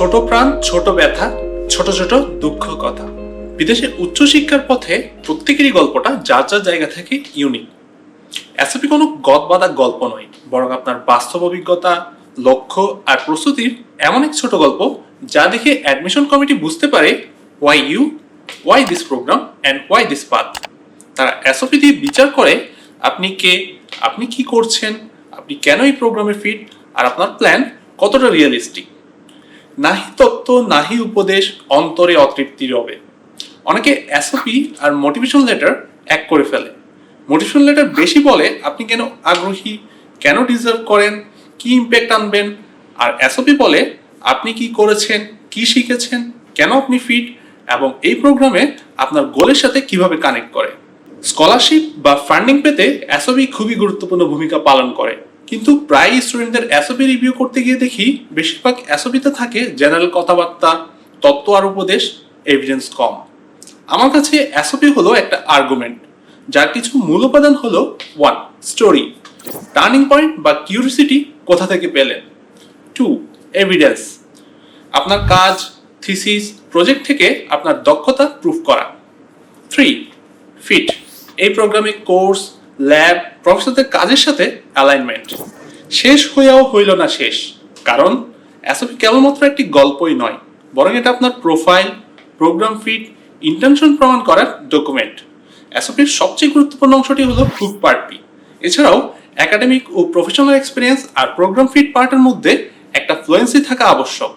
ছোট প্রাণ, ছোট ব্যথা, ছোট ছোট দুঃখ কথা বিদেশে উচ্চশিক্ষার পথে প্রত্যেকেরই গল্পটা যার যার জায়গা থেকে ইউনিক এসএপি কোনো গদবাদা গল্প নয়, বরং আপনার বাস্তব অভিজ্ঞতা, লক্ষ্য আর প্রস্তুতির এমন এক ছোট গল্প যা দেখে অ্যাডমিশন কমিটি বুঝতে পারে why you why this programme and why this path তারা এসওপি দিয়ে বিচার করে আপনি কে, আপনি কি করছেন, আপনি কেন এই প্রোগ্রামে ফিট আর আপনার প্ল্যান কতটা রিয়েলিস্টিক নাহি তত্ত্ব, নাহি উপদেশ, অন্তরে অতৃপ্তি রবে। অনেকে এসওপি আর মোটিভেশন লেটার এক করে ফেলে। মোটিভেশন লেটার বেশি বলে আপনি কেন আগ্রহী, কেন ডিজার্ভ করেন, কি ইম্প্যাক্ট আনবেন? আর এসওপি বলে আপনি কি করেছেন, কি শিখেছেন, কেন আপনি ফিট এবং এই প্রোগ্রামে আপনার গোলের সাথে কীভাবে কানেক্ট করে? স্কলারশিপ বা ফান্ডিং পেতে এসওপি খুবই গুরুত্বপূর্ণ ভূমিকা পালন করে। কিন্তু প্রায় স্টুডেন্টদের এসওপি রিভিউ করতে গিয়ে দেখি বেশিরভাগ এসওপিতে থাকে জেনারেল কথাবার্তা, তত্ত্ব আর উপদেশ এভিডেন্স কম। আমার কাছে এসওপি হলো একটা আর্গুমেন্ট যার কিছু মূল উপাদান হলো ওয়ান স্টোরি টার্নিং পয়েন্ট বা কিউরিসিটি কোথা থেকে পেলেন? টু এভিডেন্স আপনার কাজ থিসিস প্রজেক্ট থেকে আপনার দক্ষতা প্রুফ করা। থ্রি ফিট এই প্রোগ্রামে কোর্স ল্যাব প্রফেসরদের কাজের সাথে অ্যালাইনমেন্ট শেষ হইয়াও হইল না শেষ। কারণ এসওপি কেবলমাত্র একটি গল্পই নয়, বরং এটা আপনার প্রোফাইল প্রোগ্রাম ফিট ইন্টেনশন প্রমাণ করার ডকুমেন্ট এসওপির সবচেয়ে গুরুত্বপূর্ণ অংশটি হলো বুক পার্টি এছাড়াও একাডেমিক ও প্রফেশনাল এক্সপিরিয়েন্স আর প্রোগ্রাম ফিট পার্টের মধ্যে একটা ফ্লুয়েন্সি থাকা আবশ্যক।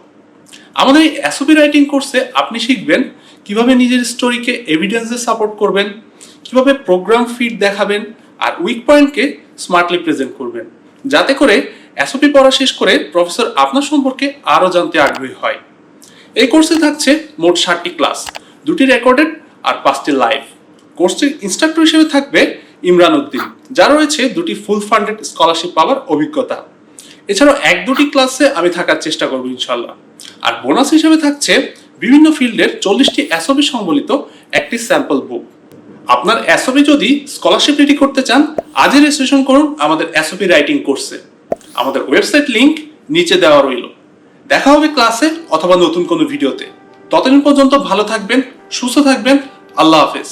আমাদের এই এসওপি রাইটিং কোর্সে আপনি শিখবেন কীভাবে নিজের স্টোরিকে এভিডেন্সে সাপোর্ট করবেন, কীভাবে প্রোগ্রাম ফিট দেখাবেন আর উইক পয়েন্টকে স্মার্টলি প্রেজেন্ট করবেন। যাতে করে এসওপি পড়া শেষ করে প্রফেসর আপনার সম্পর্কে আরও জানতে আগ্রহী হয়। এই কোর্সে থাকছে মোট ষাটটি ক্লাস দুটি রেকর্ডেড আর পাঁচটি লাইভ কোর্সটির ইনস্ট্রাক্টর হিসেবে থাকবে ইমরান উদ্দিন, যা রয়েছে দুটি ফুল ফান্ডেড স্কলারশিপ পাওয়ার অভিজ্ঞতা। এছাড়াও এক দুটি ক্লাসে আমি থাকার চেষ্টা করব ইনশাল্লাহ আর বোনাস হিসেবে থাকছে বিভিন্ন ফিল্ডের চল্লিশটি এসওবি সম্বলিত একটি স্যাম্পল বুক আপনার এসওপি যদি স্কলারশিপ রেডি করতে চান, আজই রেজিস্ট্রেশন করুন আমাদের এসওপি রাইটিং কোর্সে আমাদের ওয়েবসাইট লিংক নিচে দেওয়া রইল। দেখা হবে ক্লাসে অথবা নতুন কোনো ভিডিওতে ততদিন পর্যন্ত ভালো থাকবেন, সুস্থ থাকবেন, আল্লাহ হাফেজ।